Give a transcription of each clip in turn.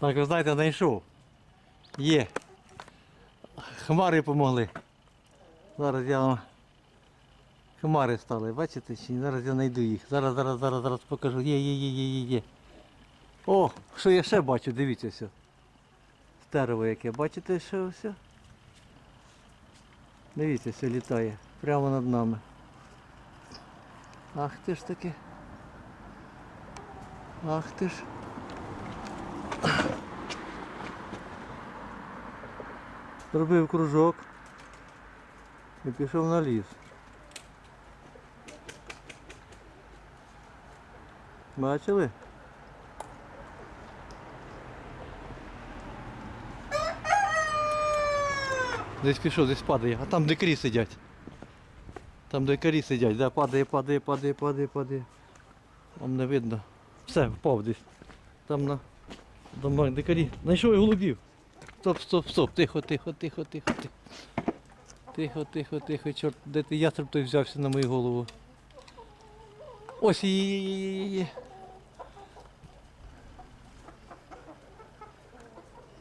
Так, ви знаєте, знайшов. Є. Хмари помогли. Зараз я вам. Хмари стали, бачите? Чи зараз я знайду їх. Зараз, зараз, зараз, зараз покажу. Є, є, є, є, є, є. О, що я ще бачу, дивіться все. Стерево яке, бачите, що все? Дивіться, все літає. Прямо над нами. Ах ти ж таки. Ах ти ж. Зробив кружок і пішов на ліс. Бачили? Десь пішов, десь падає, а там дикарі сидять. Там дикарі сидять, да, падає, падає, падає, падає, падає. Вам не видно. Все, впав десь. Там на домах дикарі. Знайшов і голубів. Стоп, стоп, стоп, тихо, тихо, тихо, тихо, тихо. Тихо, тихо, тихо, чорт, де ти ястреб той взявся на мою голову. Ось є, є,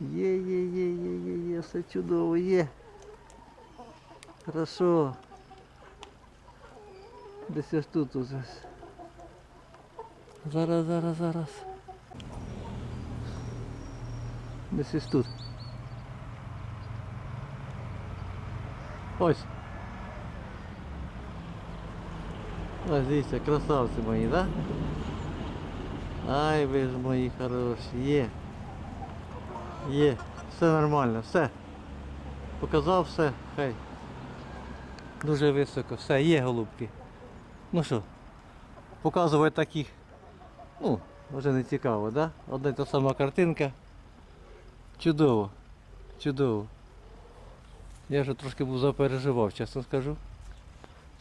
є, є, є. Є, є, все чудово, є. Хорошо. Десь ось тут уже. Зараз, зараз, зараз. Десь ось тут. Ось. Ось дивіться, красавці мої, да? Ай, ви ж мої хороші, є. Є, все нормально, все. Показав все, хай. Дуже високо, все, є голубки. Ну що, показувати таких, ну, вже не цікаво, да? Одна й та сама картинка. Чудово, чудово. Я вже трошки був запереживав, чесно скажу.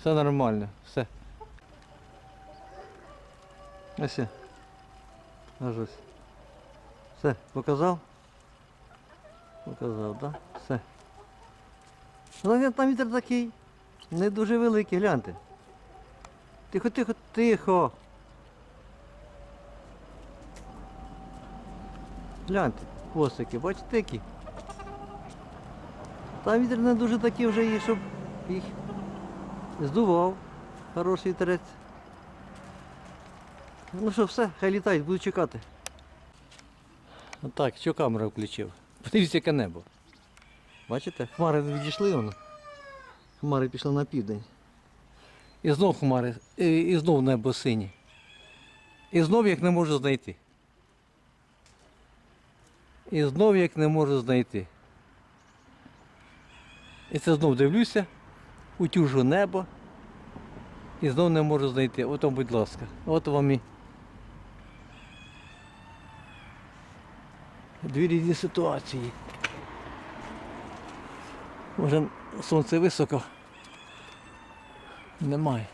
Все нормально, все. Ось. Аж ось. Все, показав? Показав, так? Все. Але там вітер такий. Не дуже великий, гляньте. Тихо, тихо, тихо. Гляньте, хвостики, бачите які? Там вітер не дуже такий вже є, щоб їх здував. Хороший вітерець. Ну що, все, хай літають, буду чекати. Так, що камеру включив? Подивіться, яке небо. Бачите? Хмари відійшли воно. Хмари пішли на південь. І знов хмари, і, і знов небо синє. І знов як не можу знайти. І знов як не можу знайти. І це знов дивлюся, утюжу небо. І знов не можу знайти. Ото, будь ласка. От вам і. Дві різні ситуації. Може сонце високо. Немає.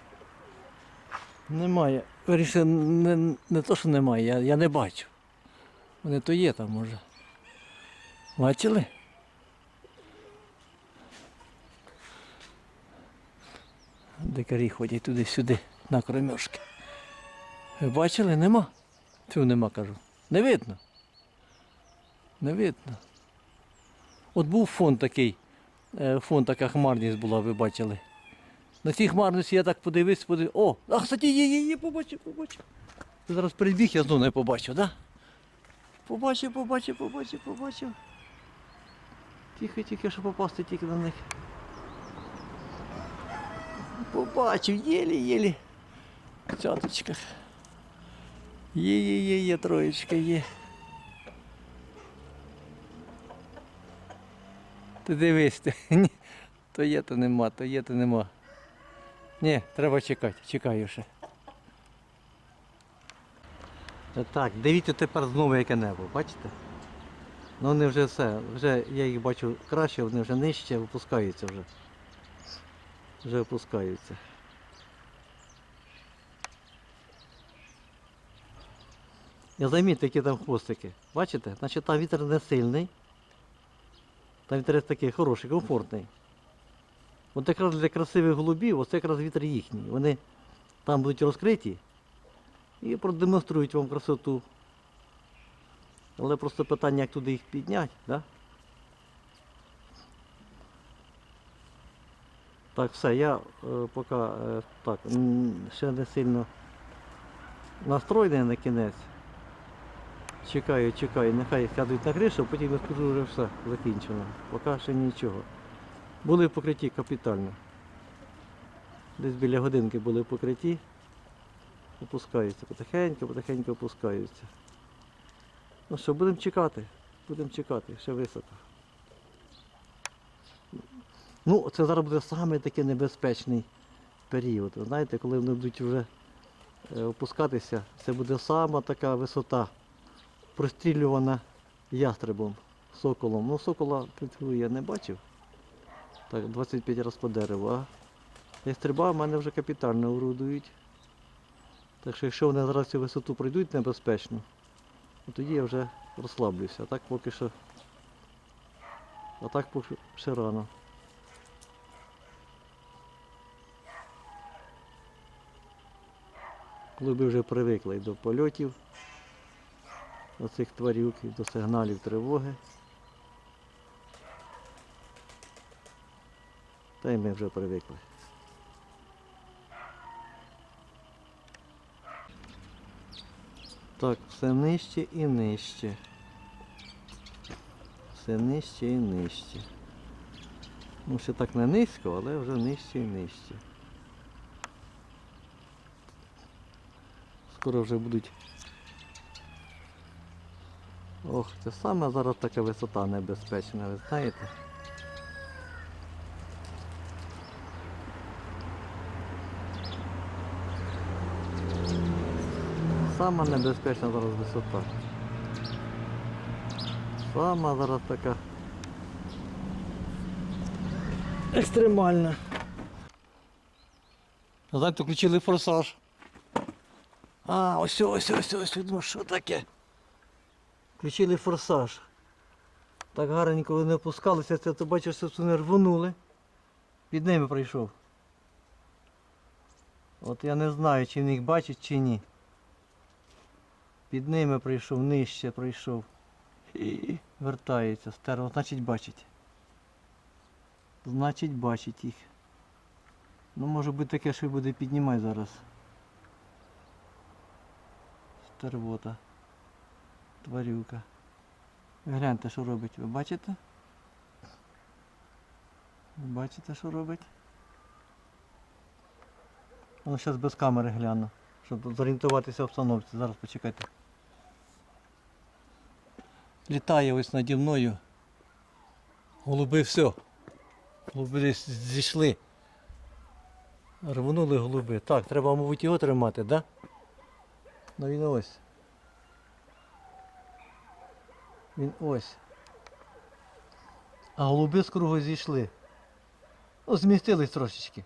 Немає. Вирішили, не, не то, що немає, я, я не бачу. Вони то є там може. Бачили? Дикарі ходять туди-сюди, на кромешки. Ви бачили? Нема? Цього нема кажу. Не видно. Не видно. От був фон такий, е, фон така хмарність була, ви бачили. На цій хмарності я так подивився, подивився. О, а кстати, є, є, є, побачив, побачив. Зараз прибіг, я знову не побачив, так? Да? Побачив, побачив, побачив, побачив. Тихо, тихо, щоб попасти тільки на них. Побачив, єлі-єлі. В цяточках. Є, є, є, є, троєчка, є. Ти дивись, ти, ні, то є, то нема, то є, то нема. Ні, треба чекати, чекаю ще. Так, дивіться тепер знову яке небо, бачите? Ну вони вже все, вже я їх бачу краще, вони вже нижче, випускаються вже. Вже опускаються. Я замітьте, які там хвостики. Бачите? Значить там вітер не сильний. Там вітер такий хороший, комфортний. От якраз для красивих голубів, ось якраз вітер їхній. Вони там будуть розкриті і продемонструють вам красоту. Але просто питання, як туди їх підняти, да? Так, все, я е, поки е, так, ще не сильно настроєний на кінець. Чекаю, чекаю, нехай сядуть на кришу, потім я скажу вже все, закінчено. Поки ще нічого. Були в покритті капітально. Десь біля годинки були в покритті. Опускаються, потихеньку, потихеньку опускаються. Ну що, будемо чекати. Будемо чекати, ще високо. Ну, це зараз буде саме такий небезпечний період. Знаєте, коли вони будуть вже е, опускатися, це буде сама така висота, прострілювана ястребом, соколом. Ну, сокола я не бачив. Так, 25 разів по дереву. А ястреба в мене вже капітально орудують. Так що якщо вони зараз цю висоту пройдуть небезпечно, то тоді я вже розслаблюся. А так поки що. А так поки ще рано. Коли би вже привикли до польотів оцих тварюк і до сигналів тривоги. Та й ми вже привикли. Так, все нижче і нижче. Все нижче і нижче. Ну, ще так не низько, але вже нижче і нижче. Скоро вже будуть. Ох, це саме зараз така висота небезпечна, ви знаєте? Сама небезпечна зараз висота. Сама зараз така екстремальна. Знаєте, включили форсаж. А, ось, ось, ось, ось, думаю, що таке? Включили форсаж. Так гарненько вони опускалися, це ти бачиш, що вони рвонули. Під ними прийшов. От я не знаю, чи він їх бачить, чи ні. Під ними прийшов, нижче прийшов. І вертається. Стерво, значить бачить. Значить бачить їх. Ну може бути таке, що буде піднімати зараз. Стервота. Тварюка. Гляньте, що робить. Ви бачите? Ви бачите, що робить? Ну, зараз без камери гляну, щоб зорієнтуватися в обстановці. Зараз почекайте. Літає ось наді мною. Голуби все. Голуби зійшли. Рвонули голуби. Так, треба, мабуть, його тримати, так? Да? Ну він ось. Він ось. А голуби з кругу зійшли. Ну, змістились трошечки.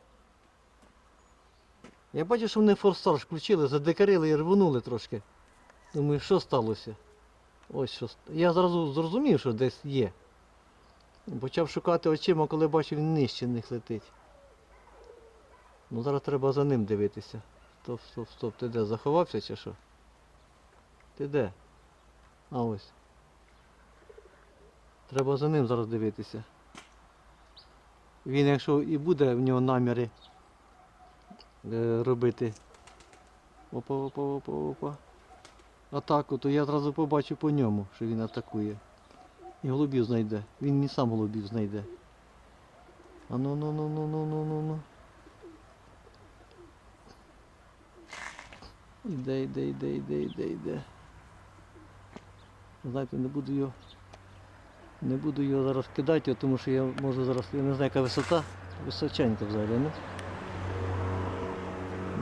Я бачу, що вони форсаж включили, задекарили і рвонули трошки. Думаю, що сталося? Ось що. Я зразу зрозумів, що десь є. Почав шукати очима, коли бачив, він нижче них летить. Ну зараз треба за ним дивитися. Стоп, стоп, стоп, ти де? Заховався чи що? Ти де? А ось. Треба за ним зараз дивитися. Він, якщо і буде в нього наміри е, робити опа, опа, опа, опа. Атаку, то я одразу побачу по ньому, що він атакує. І голубів знайде. Він не сам голубів знайде. А ну ну ну ну ну ну ну ну. Іде, іде, іде, іде, іде, іде. Знаєте, не буду його. Не буду його зараз кидати, тому що я можу зараз, я не знаю, яка висота. Височенька взагалі, ну.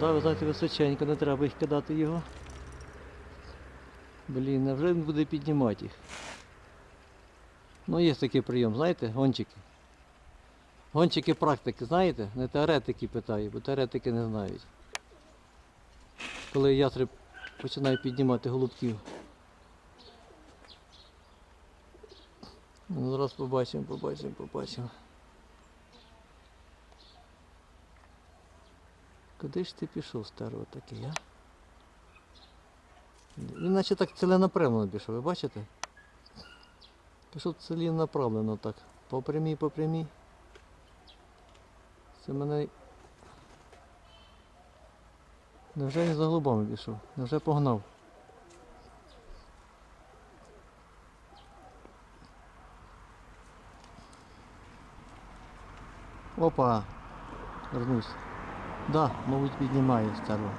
Да, ви знаєте, височенько, не треба їх кидати його. Блін, а вже він буде піднімати їх. Ну, є такий прийом, знаєте, гончики. Гончики практики, знаєте? Не теоретики питаю, бо теоретики не знають. Коли ястреб починає піднімати голубків. Ну, зараз побачимо, побачимо, побачимо. Куди ж ти пішов, старого такий, а? Він наче так ціленаправлено пішов, ви бачите? Пішов ціленаправлено так. По прямій, по прямій. Це мене. Невже він за голубами пішов? Невже погнав? Опа! Вернусь. Да, мабуть, піднімає старого.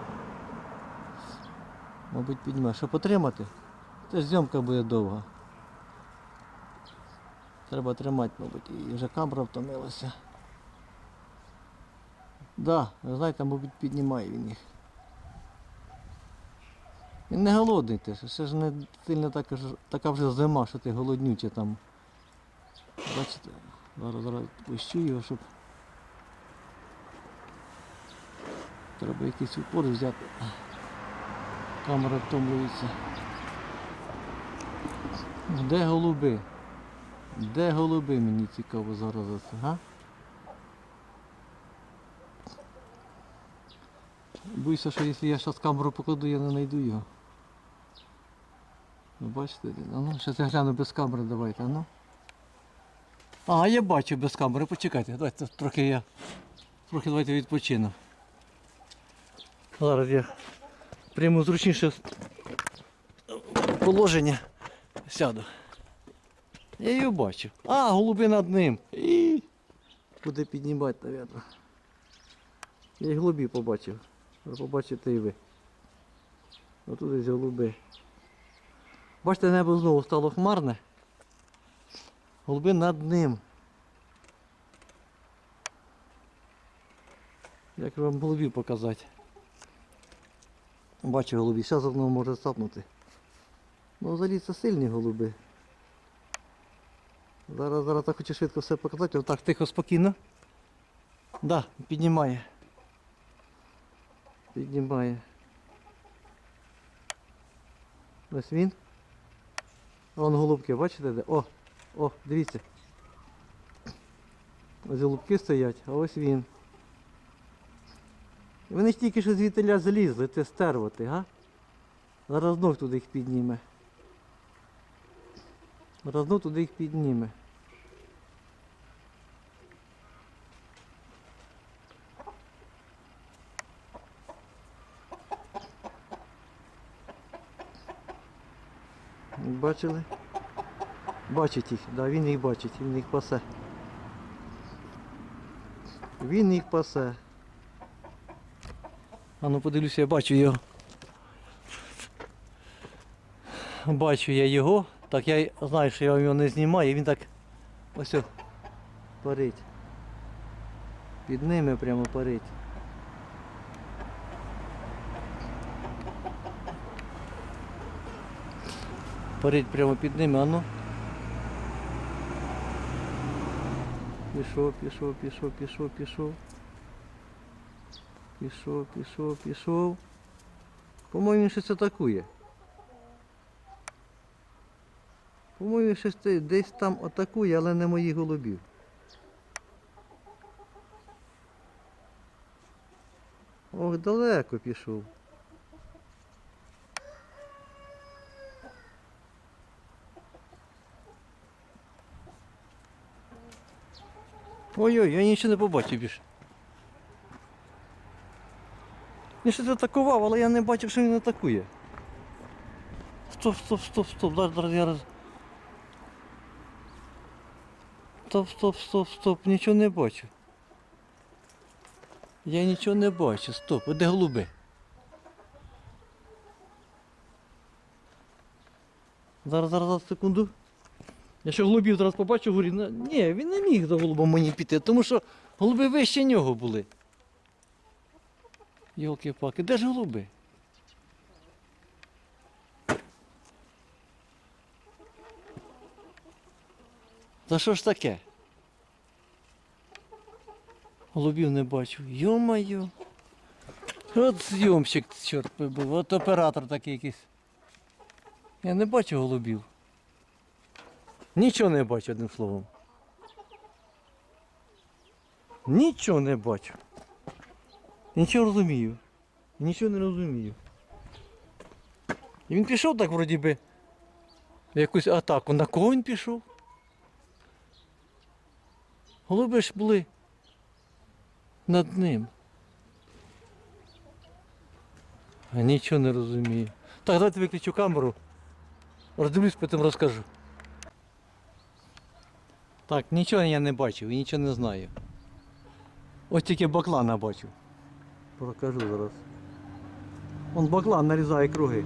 Мабуть, піднімає. Щоб потримати, це ж зйомка буде довга. Треба тримати, мабуть, і вже камера втомилася. Да, ви знаєте, мабуть, піднімає він їх. Він не голодний теж, ще ж не сильно така, така вже зима, що ти голоднюче там. Бачите, зараз зараз пущу його, щоб. Треба якийсь упор взяти. Камера втомлюється. Де голуби? Де голуби, мені цікаво зараз за це, га? Боюся, що якщо я зараз камеру покладу, я не знайду його. Ви бачите? А ну, зараз я гляну без камери, давайте, ну. А, я бачу без камери, почекайте, давайте трохи я. Трохи давайте відпочину. Зараз я прямо зручніше положення сяду. Я його бачу. А, голуби над ним. І... Буде піднімати, мабуть. Я й голубів побачив. Побачите і ви. Отут десь голуби. Бачите, небо знову стало хмарне. Голуби над ним. Як вам голубів показати? Бачу голубі, зараз знову може сапнути. Ну взагалі це сильні голуби. Зараз, зараз так хочу швидко все показати. Отак, тихо, спокійно. Да, піднімає. Піднімає. Ось він. Вон голубки, бачите де? О! О, дивіться. Ось голубки стоять, а ось він. Вони ж тільки що звідтиля залізли, це стервоти, га? Зараз знов туди їх підніме. Зараз знов туди їх підніме. Бачили? Бачить їх, да, він їх бачить, він їх пасе. Він їх пасе. А ну подивлюся, я бачу його. Бачу я його. Так я знаю, що я його не знімаю, він так ось парить. Під ними прямо парить. Парить прямо під ними, а ну. Пішов, пішов, пішов, пішов, пішов. Пішов, пішов, пішов. По-моєму, він щось атакує. По-моєму, щось десь там атакує, але не моїх голубів. Ох, далеко пішов. Ой-ой, я нічого не побачив більше. Він щось атакував, але я не бачив, що він атакує. Стоп, стоп, стоп, стоп, зараз, зараз я. Стоп, стоп, стоп, стоп, нічого не бачу. Я нічого не бачу, стоп, де голуби? Зараз, зараз, зараз, секунду. Я ще голубів зараз побачу, говорю, «Ну, ні, він не міг за голубом мені піти, тому що голуби вище нього були. Йолки-палки, де ж голуби? Та що ж таке? Голубів не бачу. Йо-моє. От зйомщик, чорт би був, от оператор такий якийсь. Я не бачу голубів. Нічого не бачу, одним словом. Нічого не бачу. Нічого розумію. Нічого не розумію. І він пішов так вроді би в якусь атаку. На кого він пішов? Голуби ж були над ним. А нічого не розумію. Так, давайте виключу камеру. Роздивлюсь, потім розкажу. Так, нічого я не бачив і нічого не знаю. Ось тільки баклана бачу. Покажу зараз. Он баклан нарізає круги.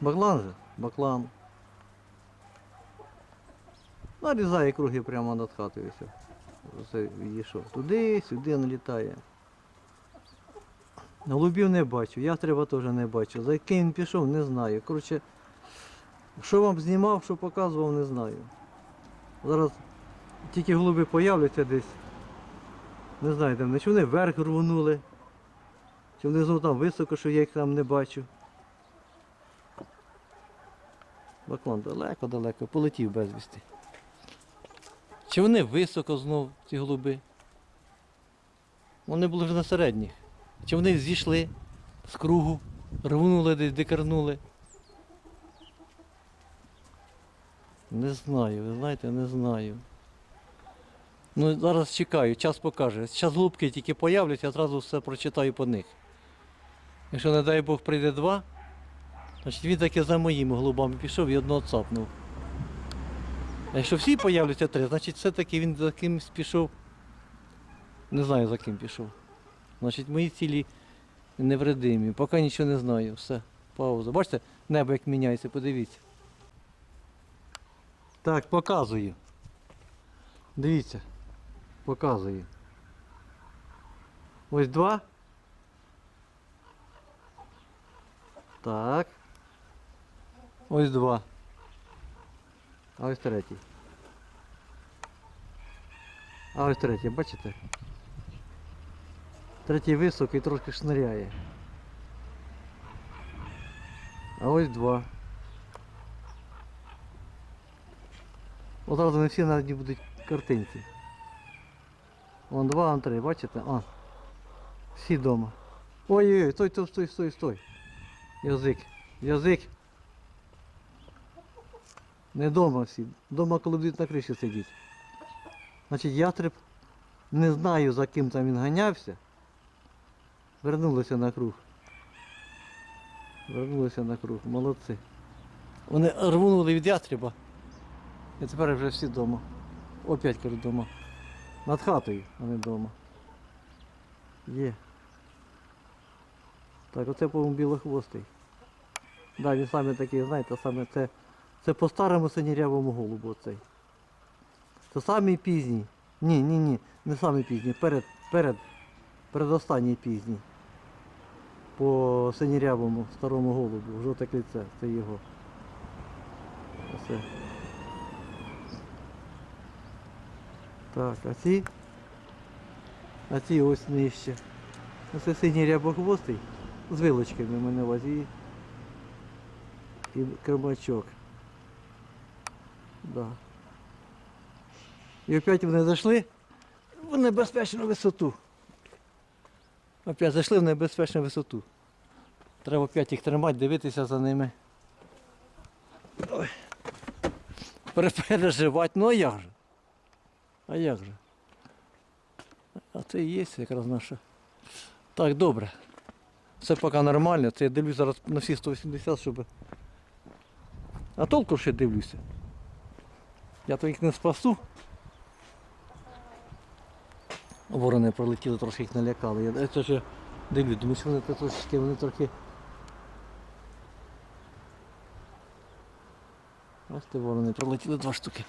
Баклан же? Баклан. Нарізає круги прямо над хатою. Все. Відійшов. Туди, сюди налітає. Голубів не бачу, ястреба теж не бачу. За яким він пішов, не знаю. Коротше, що вам знімав, що показував, не знаю. Зараз тільки голуби появляться десь. Не знаю, там, чи вони вверх рвонули, чи внизу там високо, що я їх там не бачу. Баклан далеко-далеко, полетів безвісти. Чи вони високо знов, ці голуби? Вони були вже на середніх. Чи вони зійшли з кругу, рвонули десь, дикарнули? Не знаю, ви знаєте, не знаю. Ну, зараз чекаю, час покаже. Зараз голубки тільки появляться, я одразу все прочитаю по них. Якщо, не дай Бог, прийде два, значить він таки за моїми голубами пішов і одного цапнув. А якщо всі появляться три, значить все-таки він за кимось пішов. Не знаю за ким пішов. Значить, мої цілі невредимі. Поки нічого не знаю. Все, пауза. Бачите, небо як міняється, подивіться. Так, показую. Дивіться. Показую. Ось два. Так. Ось два. А ось третій. А ось третій, бачите? Третій високий трошки шниряє. А ось два. Одразу не всі навіть будуть картинці. Вон два, вон три, бачите? А. Всі вдома. Ой-ой-ой, стой, стой, стой, стой, стой. Язик. Язик. Не вдома всі. Дома, коли будуть на криші сидіти. Значить, ястреб не знаю за ким там він ганявся. Вернулися на круг. Вернулися на круг. Молодці. Вони рвонули від ястреба. І тепер вже всі вдома. Опять кажу вдома. Над хатою, а не вдома. Є. Так, оце, по-моєму, білохвостий. Да, він саме такий, знаєте, саме це, це по старому синірявому голубу оцей. Це самий пізній. Ні, ні, ні, не самий пізній, перед, перед, передостанній пізній. По синірявому старому голубу. Жовте кільце, це його. Оце. Так, а ці? А ці ось нижче. Це синій рябохвостий з вилочками мене в увазі. І кремачок. Да. І опять вони зайшли в небезпечну висоту. Опять зайшли в небезпечну висоту. Треба опять їх тримати, дивитися за ними. Переживати, ну а як же? А як же? А це і є якраз наша. Так, добре. Все поки нормально. Це я дивлюсь зараз на всі 180, щоб. А толку ще дивлюся. Я то їх не спасу. Ворони пролетіли, трошки їх налякали. Я це ще дивлюсь, думаю, що вони то трошки, вони трохи. Ось ти ворони пролетіли два штуки.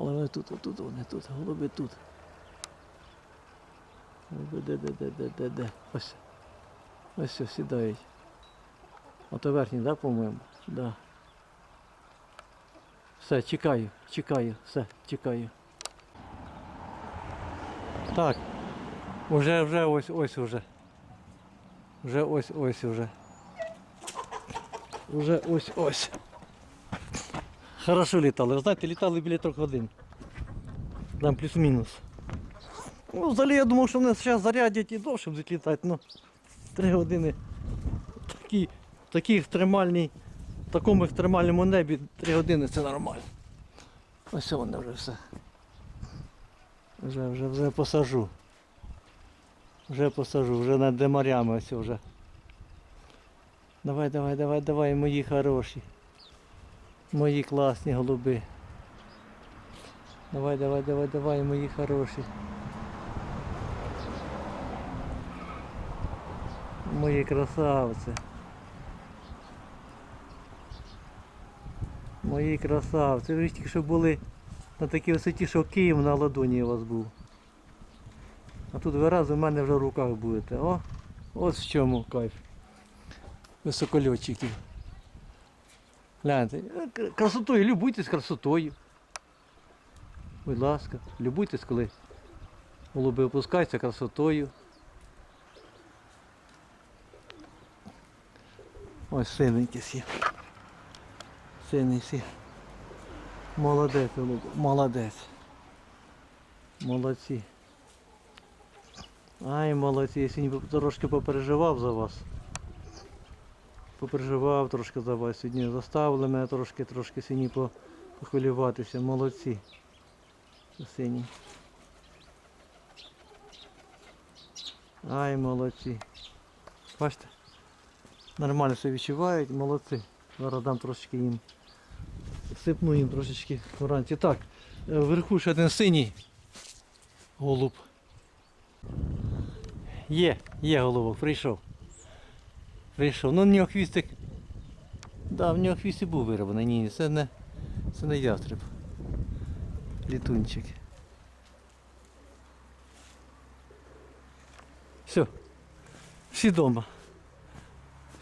Але вони тут, отут, вони тут, голуби тут. Голуби де, де, де, де, де, де. Ось. Ось все, сідають. Ото верхній, да, по-моєму? Да. Все, чекаю, чекаю, все, чекаю. Так. Уже, вже ось, ось уже. Вже ось, ось уже. Уже ось, ось. Хорошо літали. Ви знаєте, літали біля трьох годин. Там плюс-мінус. Ну, взагалі я думав, що вони зараз зарядять і довше будуть літати, ну три години. Такі, такі екстремальні, в такому екстремальному небі три години це нормально. Ось вони вже все. Вже, вже, вже посажу. Вже посажу, вже над демарями ось вже. Давай, давай, давай, давай, мої хороші. Мої класні голуби. Давай, давай, давай, давай, мої хороші. Мої красавці. Мої красавці. Ви ж тільки що були на такій висоті, що Київ на ладоні у вас був. А тут ви раз у мене вже в руках будете. О, от в чому кайф. Високольотчиків. Гляньте, е, красотою, любуйтесь красотою. Будь ласка, любуйтесь, коли голуби опускаються красотою. Ось синенький сів. Синий сів. Молодець, голуб, молодець. Молодці. Ай, молодці, я сьогодні трошки попереживав за вас. Попереживав трошки за вас. Сьогодні заставили мене трошки, трошки сьогодні похвилюватися. Молодці. Сині. Ай, молодці. Бачите? Нормально все відчувають, молодці. Зараз дам трошечки їм. Сипну їм трошечки вранці. Так, е, вверху ще один синій голуб. Є, є голубок, прийшов. Прийшов. Ну нього хвістик. Да, в нього хвіст був вироблений. Ні, це не, це не ястреб. Літунчик. Все. Всі вдома.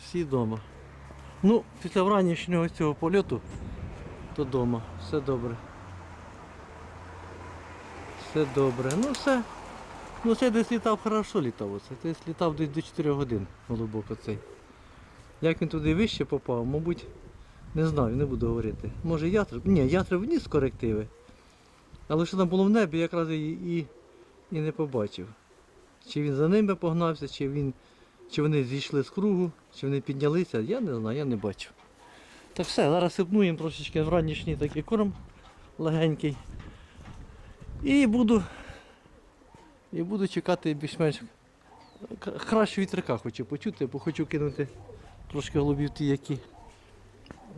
Всі вдома. Ну, після вранішнього цього польоту, то вдома. Все добре. Все добре. Ну все. Ну це десь літав хорошо літав оце. Десь літав десь до 4 годин глибоко цей. Як він туди вище попав, мабуть, не знаю, не буду говорити. Може ястреб? Ні, ястреб вніс корективи. Але що там було в небі, якраз і, і, і не побачив. Чи він за ними погнався, чи він. Чи вони зійшли з кругу, чи вони піднялися, я не знаю, я не бачу. Так все, зараз сипну їм трошечки вранішній такий корм легенький. І буду. І буду чекати більш-менш краще вітряка хочу почути, бо хочу кинути трошки голубів ті, які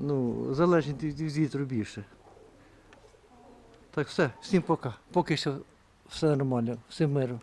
ну, залежні від вітру більше. Так все, всім пока. Поки що все нормально, всім миру.